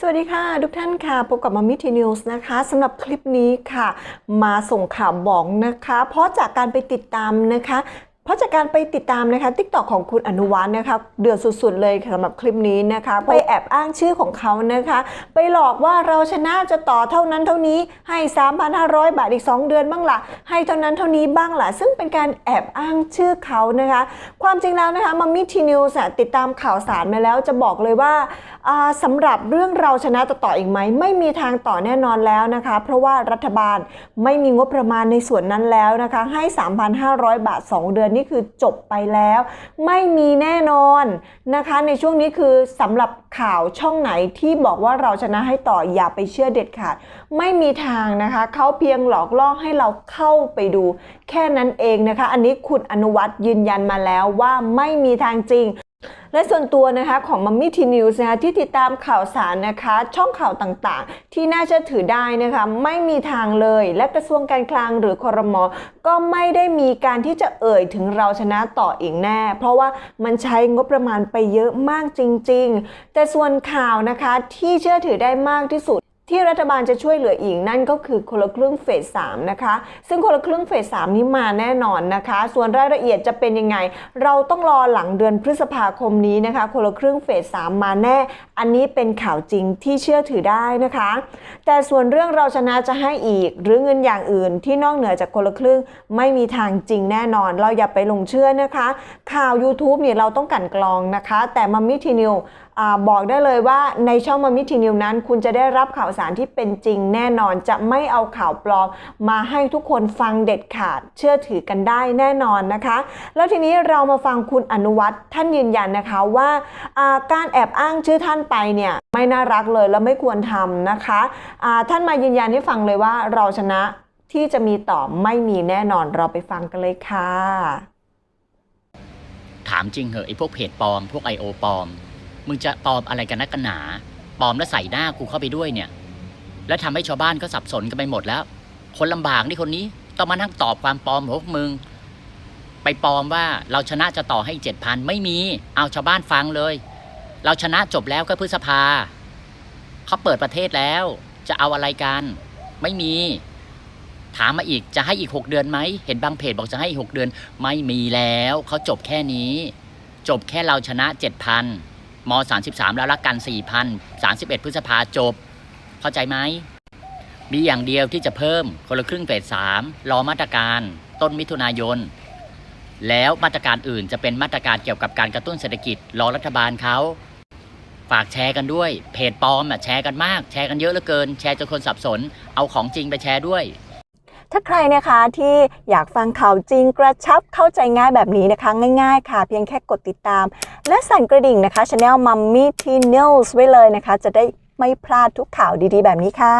สวัสดีค่ะ ทุกท่านค่ะ พบกับมามิทีนิวส์นะคะสำหรับคลิปนี้ค่ะ มาส่งข่าวบอกนะคะ เพราะจากการไปติดตามนะคะ เพราะจากการไปติดตามนะคะทิกตอกของคุณอนุวัฒน์นะคะเดือดสุดๆเลยค่ะสำหรับคลิปนี้นะคะ ไปแอบอ้างชื่อของเขานะคะ ไปหลอกว่าเราชนะจะต่อเท่านั้นเท่านี้ให้ 3,500 บาทอีก 2 เดือนบ้างละ่ะ ให้เท่านั้นเท่านี้บ้างล่ะ ซึ่งเป็นการแอบอ้างชื่อเขานะคะ ความจริงแล้วนะคะมัมมี่ทีนิวส์ติดตามข่าวสารมาแล้วจะบอกเลยว่าอ่าสำหรับเรื่องเราชนะจะต่ออีกไหมไม่มีทางต่อแน่นอนแล้วนะคะ เพราะว่ารัฐบาลไม่มีงบประมาณในส่วนนั้นแล้วนะคะให้ 3,500 บาท 2 เดือนนี่คือจบไปแล้ว ไม่มีแน่นอนนะคะ ในช่วงนี้คือสำหรับข่าวช่องไหนที่บอกว่าเราชนะให้ต่ออย่าไปเชื่อเด็ดขาด ไม่มีทางนะคะเขาเพียงหลอกล่อให้เราเข้าไปดู แค่นั้นเองนะคะ อันนี้คุณอนุวัตรยืนยันมาแล้วว่าไม่มีทางจริง และส่วนตัวนะคะของมัมมี่ทีนิวส์นะคะที่ติดตามข่าวสารนะคะช่องข่าวต่างๆ ที่น่าเชื่อถือได้นะคะไม่มีทางเลย และกระทรวงการคลังหรือคอรมอก็ไม่ได้มีการที่จะเอ่ยถึงเราชนะต่ออีกแน่ เพราะว่ามันใช้งบประมาณไปเยอะมากจริง ๆ แต่ส่วนข่าวนะคะที่เชื่อถือได้มากที่สุด ที่รัฐบาลจะช่วยเหลืออีกนั่นก็คือคนละครึ่งเฟส3นะคะ ซึ่งคนละครึ่งเฟส3นี้มาแน่นอนนะคะ ส่วนรายละเอียดจะเป็นยังไง เราต้องรอหลังเดือนพฤษภาคมนี้นะคะ คนละครึ่งเฟส3มาแน่ อันนี้เป็นข่าวจริงที่เชื่อถือได้นะคะ แต่ส่วนเรื่องเราชนะจะให้อีก หรือเงินอย่างอื่นที่นอกเหนือจากคนละครึ่งไม่มีทางจริงแน่นอน เราอย่าไปลงเชื่อนะคะ ข่าว YouTube เนี่ยเราต้องกันกรองนะคะ แต่มัมมี่ทีนิวบอกได้เลยว่าในช่องมามิทีนิวนั้น คุณจะได้รับข่าวสารที่เป็นจริงแน่นอนจะไม่เอาข่าวปลอม มาให้ทุกคนฟังเด็ดขาดเชื่อถือกันได้แน่นอนนะคะ แล้วทีนี้เรามาฟังคุณอนุวัฒน์ท่านยืนยันนะคะว่าการแอบอ้างชื่อท่านไปเนี่ยไม่น่ารักเลยและไม่ควรทำนะคะท่านมายืนยันให้ฟังเลยว่าเราชนะที่จะมีต่อไม่มีแน่นอนเราไปฟังกันเลยค่ะ ถามจริงเหอะไอ้พวกเพจปลอม พวก I.O. ปลอม มึงจะปลอมอะไรกันนักกันหนาปลอมแล้วใส่หน้ากูเข้าไปด้วยเนี่ย แล้วทำให้ชาวบ้านก็สับสนกันไปหมดแล้ว คนลำบากนี่คนนี้ต้องมานั่งตอบความปลอมของพวกมึง ไปปลอมว่าเราชนะจะต่อให้เจ็ดพันไม่มี เอาชาวบ้านฟังเลย เราชนะจบแล้วก็พฤษภาเขาเปิดประเทศแล้ว จะเอาอะไรกัน ไม่มี ถามมาอีกจะให้อีก 6 เดือนไหมเห็นบางเพจบอกจะให้อีก6เดือน ไม่มีแล้วเขาจบแค่นี้ จบแค่เราชนะ 7,000ม 33 แล้วรักกัน4,000 31 พฤษภาจบ เข้าใจไหม มีอย่างเดียวที่จะเพิ่มคนละครึ่งเฟส3รอมาตรการต้นมิถุนายน แล้วมาตรการอื่นจะเป็นมาตรการเกี่ยวกับการกระตุ้นเศรษฐกิจรอรัฐบาลเขาฝากแชร์กันด้วย เพจปลอมอะแชร์กันมาก แชร์กันเยอะเหลือเกิน แชร์จนคนสับสน เอาของจริงไปแชร์ด้วย ถ้าใครนะคะที่อยากฟังข่าวจริงกระชับเข้าใจง่ายแบบนี้นะคะ ง่ายๆ ค่ะ เพียงแค่กดติดตาม และสั่นกระดิ่งนะคะ Channel Mummy T News ไว้เลยนะคะ จะได้ ไม่พลาดทุกข่าวดีๆ แบบนี้ค่ะ